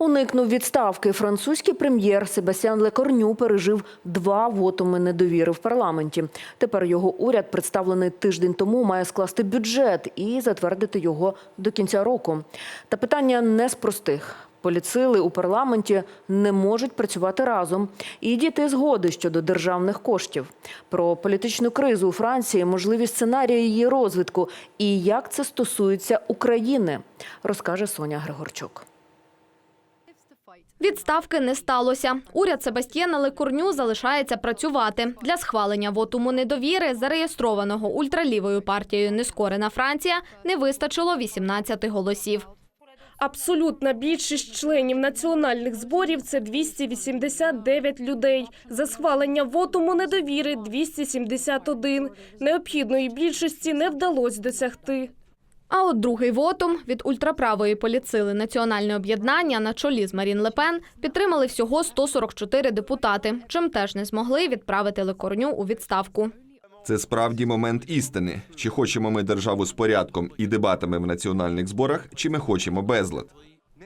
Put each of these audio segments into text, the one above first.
Уникнув відставки. Французький прем'єр Себастьян Лекорню пережив два вотуми недовіри в парламенті. Тепер його уряд, представлений тиждень тому, має скласти бюджет і затвердити його до кінця року. Та питання не з простих. Поліцили у парламенті не можуть працювати разом і дійти згоди щодо державних коштів. Про політичну кризу у Франції, можливі сценарії її розвитку і як це стосується України, розкаже Соня Григорчук. Відставки не сталося. Уряд Себастьєна Лекурню залишається працювати. Для схвалення вотуму недовіри, зареєстрованого ультралівою партією Нескорена Франція, не вистачило 18 голосів. Абсолютна більшість членів національних зборів це 289 людей. За схвалення вотуму недовіри 271. Необхідної більшості не вдалося досягти. А от другий вотум від ультраправої поліцили Національне об'єднання на чолі з Марін Лепен підтримали всього 144 депутати, чим теж не змогли відправити Лекорню у відставку. Це справді момент істини. Чи хочемо ми державу з порядком і дебатами в національних зборах, чи ми хочемо безлад.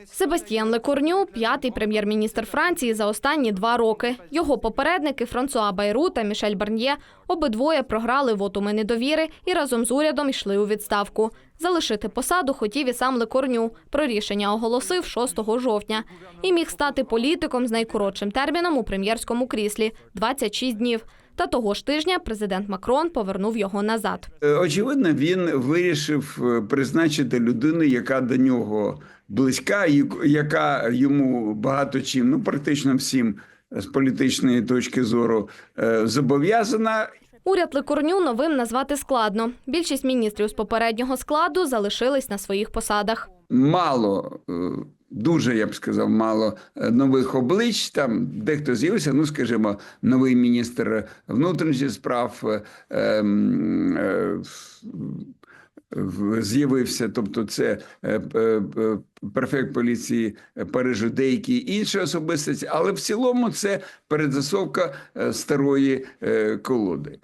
Себастьян Лекорню – п'ятий прем'єр-міністр Франції за останні два роки. Його попередники Франсуа Байру та Мішель Барньє обидвоє програли вотуми недовіри і разом з урядом йшли у відставку. Залишити посаду хотів і сам Лекорню. Про рішення оголосив 6 жовтня. І міг стати політиком з найкоротшим терміном у прем'єрському кріслі – 26 днів. Та того ж тижня президент Макрон повернув його назад. Е, Очевидно, він вирішив е, призначити людину, яка до нього близька, яка йому багато чим, ну практично всім з політичної точки зору е, зобов'язана. Уряд Лекорню новим назвати складно. Більшість міністрів з попереднього складу залишились на своїх посадах. Мало, дуже я б сказав, мало е, нових облич. Там дехто з'явився. Ну, скажімо, новий міністр внутрішніх справ. е, ем, е, З'явився, тобто це е, е, префект поліції Парижу, деякі інші особистості, але в цілому це передзасовка старої колоди.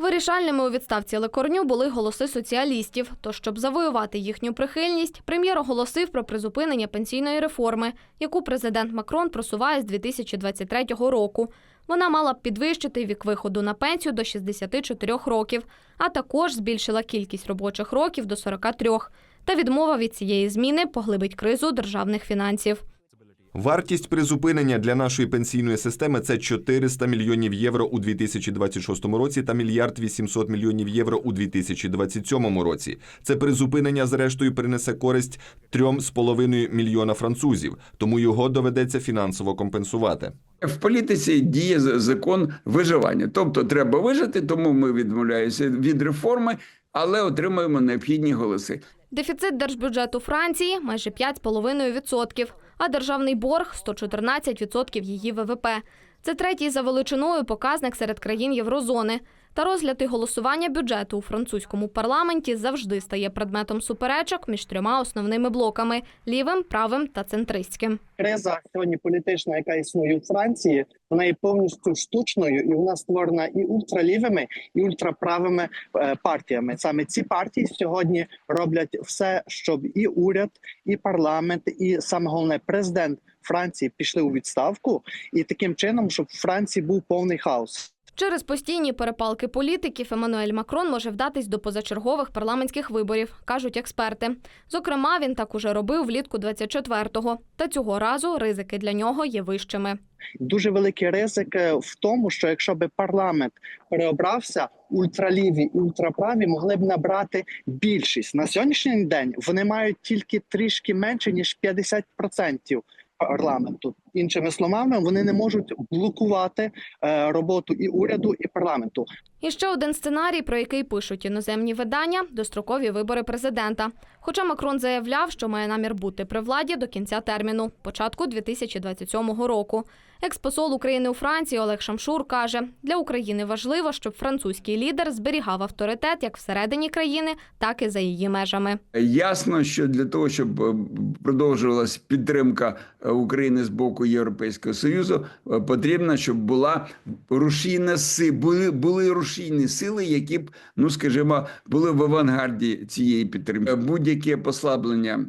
Вирішальними у відставці Лекорню були голоси соціалістів. Тож, щоб завоювати їхню прихильність, прем'єр оголосив про призупинення пенсійної реформи, яку президент Макрон просуває з 2023 року. Вона мала б підвищити вік виходу на пенсію до 64 років, а також збільшила кількість робочих років до 43. Та відмова від цієї зміни поглибить кризу державних фінансів. Вартість призупинення для нашої пенсійної системи це 400 мільйонів євро у 2026 році та мільярд 800 мільйонів євро у 2027 році. Це призупинення, зрештою, принесе користь 3,5 мільйона французів, тому його доведеться фінансово компенсувати. В політиці діє закон виживання. Тобто треба вижити, тому ми відмовляємося від реформи, але отримуємо необхідні голоси. Дефіцит держбюджету Франції майже 5,5%, а державний борг 114% її ВВП. Це третій за величиною показник серед країн Єврозони. Та розгляд і голосування бюджету у французькому парламенті завжди стає предметом суперечок між трьома основними блоками лівим, правим та центристським. криза сьогодні політична, яка існує у Франції, вона є повністю штучною, і вона створена і ультралівими, і ультраправими е, партіями. Саме ці партії сьогодні роблять все, щоб і уряд, і парламент, і саме головне президент Франції пішли у відставку, і таким чином, щоб в Франції був повний хаос. Через постійні перепалки політиків Еммануель Макрон може вдатись до позачергових парламентських виборів, кажуть експерти. Зокрема, він так уже робив влітку 24-го. Та цього разу ризики для нього є вищими. Дуже великий ризик в тому, що якщо би парламент переобрався, ультраліві і ультраправі могли б набрати більшість на сьогоднішній день. Вони мають тільки трішки менше ніж 50% парламенту. Іншими словами, вони не можуть блокувати е, роботу і уряду, і парламенту. І ще один сценарій, про який пишуть іноземні видання дострокові вибори президента. Хоча Макрон заявляв, що має намір бути при владі до кінця терміну, початку 2027 року. Експосол України у Франції Олег Шамшур каже: для України важливо, щоб французький лідер зберігав авторитет як всередині країни, так і за її межами. Ясно, що для того, щоб е, продовжувалась підтримка е, України з боку Європейського Союзу, е, потрібно, щоб була рушійна си, були, були рушійні сили, які б, ну скажімо, були в авангарді цієї підтримки. Будь-яке послаблення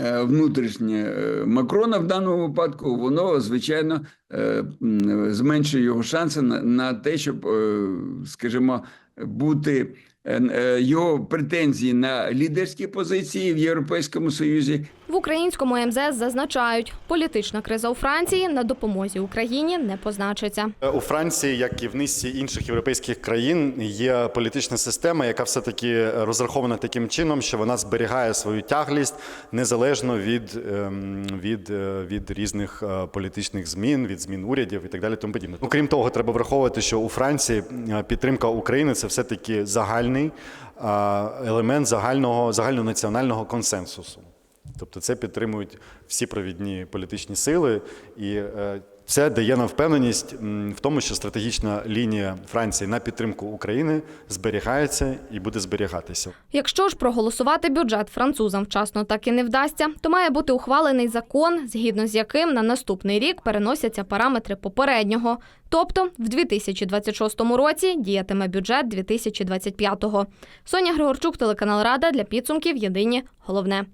е, внутрішнє е, Макрона в даному випадку, воно звичайно зменшує його шанси на, на те, щоб, скажімо, бути його претензії на лідерські позиції в Європейському Союзі В українському МЗС зазначають, політична криза у Франції на допомозі Україні не позначиться. У Франції, як і в низці інших європейських країн, є політична система, яка все таки розрахована таким чином, що вона зберігає свою тяглість незалежно від, ем, від, е, від різних е, політичних змін, від змін урядів і так далі. Тому подібне. Окрім того, треба враховувати, що у Франції е, підтримка України це все таки загальний елемент загального загальнонаціонального консенсусу. Тобто це підтримують всі провідні політичні сили, і е, це дає нам впевненість в тому, що стратегічна лінія Франції на підтримку України зберігається і буде зберігатися. Якщо ж проголосувати бюджет французам вчасно так і не вдасться, то має бути ухвалений закон, згідно з яким на наступний рік переносяться параметри попереднього. Тобто в 2026 році діятиме бюджет 2025-го. Соня Григорчук, телеканал Рада для підсумків. Єдині головне.